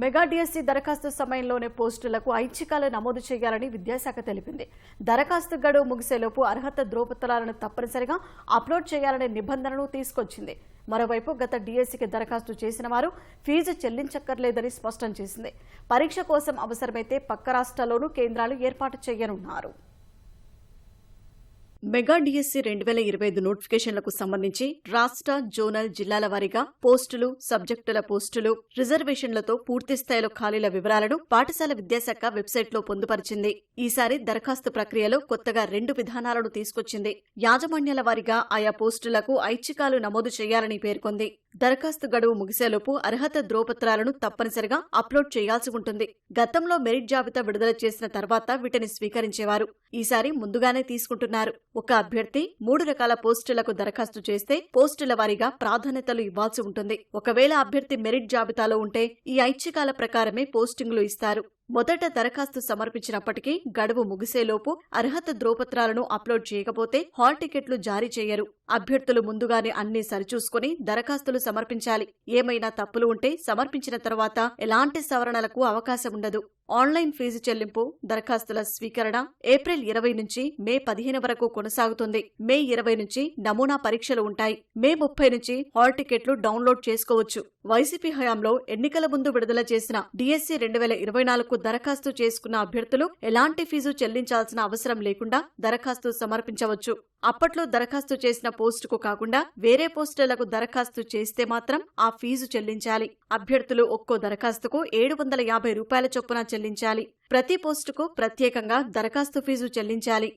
Mega DSC దరఖాస్తు సమయంలోనే పోస్టులకు ఐచ్ఛికాలు నమోదు చేయాలని విద్యాశాఖ తెలిపింది. దరఖాస్తు గడువు ముగిసేలోపు అర్హత ధ్రువపత్రాలను తప్పనిసరిగా అప్లోడ్ చేయాలనే నిబంధనను తీసుకొచ్చింది. మరోవైపు గత డిఎస్సీకి దరఖాస్తు చేసిన వారు ఫీజు చెల్లించక్కర్లేదని స్పష్టం చేసింది. పరీక్ష కోసం అవసరమైతే పక్క రాష్ట్రాల్లోనూ కేంద్రాలు ఏర్పాటు చేయనున్నారు. మెగా డిఎస్సి రెండు వేల ఇరవై ఐదు నోటిఫికేషన్లకు సంబంధించి రాష్ట్ర జోనల్ జిల్లాల వారీగా పోస్టులు సబ్జెక్టుల పోస్టులు రిజర్వేషన్లతో పూర్తి స్థాయిలో ఖాళీల వివరాలను పాఠశాల విద్యాశాఖ వెబ్సైట్లో పొందుపరిచింది. ఈసారి దరఖాస్తు ప్రక్రియలో కొత్తగా రెండు విధానాలను తీసుకొచ్చింది. యాజమాన్యాల వారీగా ఆయా పోస్టులకు ఐచ్ఛికాలు నమోదు చేయాలని పేర్కొంది. దరఖాస్తు గడువు ముగిసేలోపు అర్హత ధ్రువపత్రాలను తప్పనిసరిగా అప్లోడ్ చేయాల్సి ఉంటుంది. గతంలో మెరిట్ జాబితా విడుదల చేసిన తర్వాత వీటిని స్వీకరించేవారు. ఈసారి ముందుగానే తీసుకుంటున్నారు. ఒక అభ్యర్థి మూడు రకాల పోస్టులకు దరఖాస్తు చేస్తే పోస్టుల వారీగా ప్రాధాన్యతలు ఇవ్వాల్సి ఉంటుంది. ఒకవేళ అభ్యర్థి మెరిట్ జాబితాలో ఉంటే ఈ ఐచ్ఛికాల ప్రకారమే పోస్టింగులు ఇస్తారు. మొదట దరఖాస్తు సమర్పించినప్పటికీ గడువు ముగిసేలోపు అర్హత ధ్రువపత్రాలను అప్లోడ్ చేయకపోతే హాల్ టికెట్లు జారీ చేయరు. అభ్యర్థులు ముందుగానే అన్ని సరిచూసుకుని దరఖాస్తులు సమర్పించాలి. ఏమైనా తప్పులు ఉంటే సమర్పించిన తర్వాత ఎలాంటి సవరణలకు అవకాశం ఉండదు. ఆన్లైన్ ఫీజు చెల్లింపు దరఖాస్తుల స్వీకరణ ఏప్రిల్ ఇరవై నుంచి మే పదిహేను వరకు కొనసాగుతుంది. మే ఇరవై నుంచి నమూనా పరీక్షలు ఉంటాయి. మే ముప్పై నుంచి హాల్ టికెట్లు డౌన్లోడ్ చేసుకోవచ్చు. వైసీపీ హయాంలో ఎన్నికల ముందు విడుదల చేసిన డిఎస్సీ రెండు వేల ఇరవై నాలుగు దరఖాస్తు చేసుకున్న అభ్యర్థులు ఎలాంటి ఫీజు చెల్లించాల్సిన అవసరం లేకుండా దరఖాస్తు సమర్పించవచ్చు. అప్పట్లో దరఖాస్తు చేసిన పోస్టుకు కాకుండా వేరే పోస్టులకు దరఖాస్తు చేస్తే మాత్రం ఆ ఫీజు చెల్లించాలి. అభ్యర్థులు ఒక్కో దరఖాస్తుకు ఏడు వందల యాభై రూపాయల చొప్పున చెల్లించాలి. ప్రతి పోస్టుకు ప్రత్యేకంగా దరఖాస్తు ఫీజు చెల్లించాలి.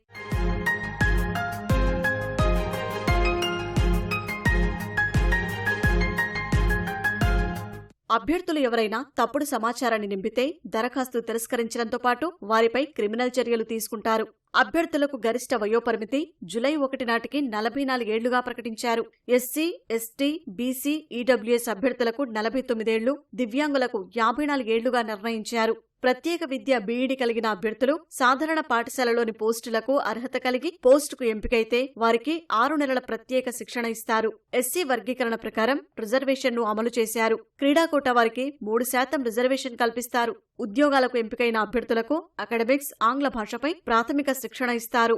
అభ్యర్థులు ఎవరైనా తప్పుడు సమాచారాన్ని నింపితే దరఖాస్తు తిరస్కరించడంతో పాటు వారిపై క్రిమినల్ చర్యలు తీసుకుంటారు. అభ్యర్థులకు గరిష్ట వయోపరిమితి జులై ఒకటి నాటికి నలభై నాలుగేళ్ళుగా ప్రకటించారు. ఎస్సీ ఎస్టీ బీసీ ఈడబ్ల్యూఎస్ అభ్యర్థులకు నలభై తొమ్మిదేళ్ళు దివ్యాంగులకు యాభై నాలుగేళ్ళుగా నిర్ణయించారు. ప్రత్యేక విద్య బీఈడి కలిగిన అభ్యర్థులు సాధారణ పాఠశాలలోని పోస్టులకు అర్హత కలిగి పోస్టుకు ఎంపికైతే వారికి ఆరు నెలల ప్రత్యేక శిక్షణ ఇస్తారు. ఎస్సీ వర్గీకరణ ప్రకారం రిజర్వేషన్ను అమలు చేశారు. క్రీడా కోటా వారికి మూడు శాతం రిజర్వేషన్ కల్పిస్తారు. ఉద్యోగాలకు ఎంపికైన అభ్యర్థులకు అకాడమిక్స్ ఆంగ్ల భాషపై ప్రాథమిక శిక్షణ ఇస్తారు.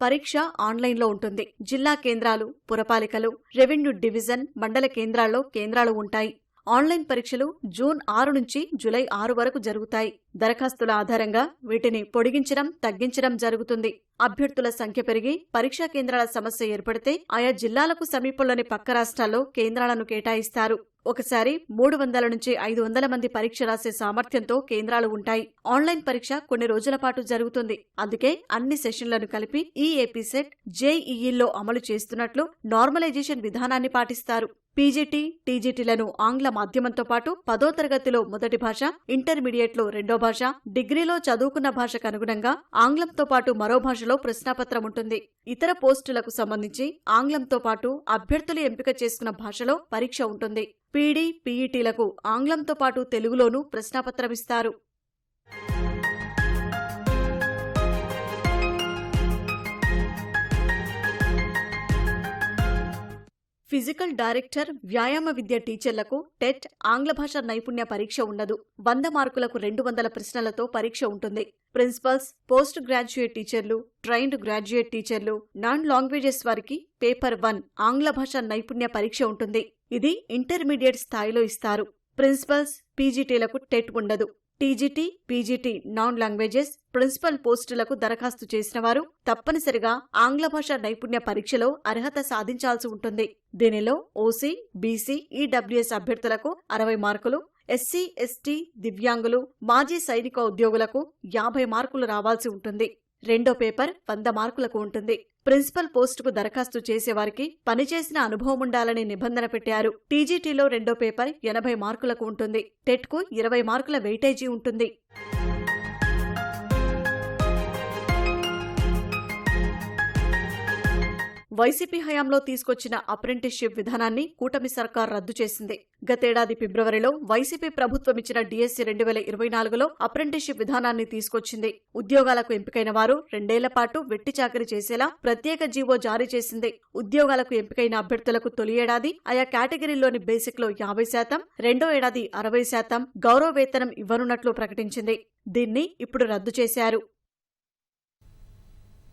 పరీక్ష ఆన్లైన్లో ఉంటుంది. జిల్లా కేంద్రాలు పురపాలికలు రెవెన్యూ డివిజన్ మండల కేంద్రాల్లో కేంద్రాలు ఉంటాయి. ఆన్లైన్ పరీక్షలు జూన్ ఆరు నుంచి జూలై ఆరు వరకు జరుగుతాయి. దరఖాస్తుల ఆధారంగా వీటిని పొడిగించడం తగ్గించడం జరుగుతుంది. అభ్యర్థుల సంఖ్య పెరిగి పరీక్షా కేంద్రాల సమస్య ఏర్పడితే ఆయా జిల్లాలకు సమీపంలోని పక్క రాష్ట్రాల్లో కేంద్రాలను కేటాయిస్తారు. ఒకసారి మూడు వందల నుంచి ఐదు వందల మంది పరీక్ష రాసే సామర్థ్యంతో కేంద్రాలు ఉంటాయి. ఆన్లైన్ పరీక్ష కొన్ని రోజుల పాటు జరుగుతుంది. అందుకే అన్ని సెషన్లను కలిపి ఈ ఏపీ సెట్ జేఈఈల్లో అమలు చేస్తున్నట్లు నార్మలైజేషన్ విధానాన్ని పాటిస్తారు. పీజీటీ టీజీటీలను ఆంగ్ల మాధ్యమంతో పాటు పదో తరగతిలో మొదటి భాష ఇంటర్మీడియట్లో రెండో భాష డిగ్రీలో చదువుకున్న భాషకు అనుగుణంగా ఆంగ్లంతో పాటు మరో భాషలో ప్రశ్నాపత్రం ఉంటుంది. ఇతర పోస్టులకు సంబంధించి ఆంగ్లంతో పాటు అభ్యర్థులు ఎంపిక చేసుకున్న భాషలో పరీక్ష ఉంటుంది. పీడీ పీఈటీలకు ఆంగ్లంతో పాటు తెలుగులోనూ ప్రశ్నాపత్రం ఫిజికల్ డైరెక్టర్ వ్యాయామ విద్య టీచర్లకు టెట్ ఆంగ్ల భాష నైపుణ్య పరీక్ష ఉండదు. వంద మార్కులకు రెండు వందల ప్రశ్నలతో పరీక్ష ఉంటుంది. ప్రిన్సిపల్స్ పోస్ట్ గ్రాడ్యుయేట్ టీచర్లు ట్రైన్డ్ గ్రాడ్యుయేట్ టీచర్లు నాన్ లాంగ్వేజెస్ వారికి పేపర్ వన్ ఆంగ్ల భాష నైపుణ్య పరీక్ష ఉంటుంది. ఇది ఇంటర్మీడియట్ స్థాయిలో ఇస్తారు. ప్రిన్సిపల్స్ పీజీటీలకు టెట్ ఉండదు. TGT PGT non languages principal పోస్టులకు దరఖాస్తు చేసిన వారు తప్పనిసరిగా ఆంగ్ల భాష నైపుణ్య పరీక్షలో అర్హత సాధించాల్సి ఉంటుంది. దీనిలో ఓసీ బీసీ ఈడబ్ల్యూఎస్ అభ్యర్థులకు అరవై మార్కులు ఎస్సీ ఎస్టీ దివ్యాంగులు మాజీ సైనిక ఉద్యోగులకు యాభై మార్కులు రావాల్సి ఉంటుంది. రెండో పేపర్ వంద మార్కులకు ఉంటుంది. ప్రిన్సిపల్ పోస్టుకు దరఖాస్తు చేసేవారికి పనిచేసిన అనుభవం ఉండాలని నిబంధన పెట్టారు. టీజీటీలో రెండో పేపర్ ఎనభై మార్కులకు ఉంటుంది. టెట్కు ఇరవై మార్కుల వెయిటేజీ ఉంటుంది. వైసీపీ హయాంలో తీసుకొచ్చిన అప్రెంటిస్షిప్ విధానాన్ని కూటమి సర్కార్ రద్దు చేసింది. గతేడాది ఫిబ్రవరిలో వైసీపీ ప్రభుత్వం ఇచ్చిన డిఎస్సీ రెండు వేల ఇరవై నాలుగులో అప్రెంటిస్షిప్ విధానాన్ని తీసుకొచ్చింది. ఉద్యోగాలకు ఎంపికైన వారు రెండేళ్ళ పాటు వెట్టి చాకరీ చేసేలా ప్రత్యేక జీవో జారీ చేసింది. ఉద్యోగాలకు ఎంపికైన అభ్యర్థులకు తొలి ఏడాది ఆయా కేటగిరీలోని బేసిక్లో యాభై శాతం రెండో ఏడాది అరవై శాతం గౌరవ వేతనం ఇవ్వనున్నట్లు ప్రకటించింది. దీన్ని ఇప్పుడు రద్దు చేశారు.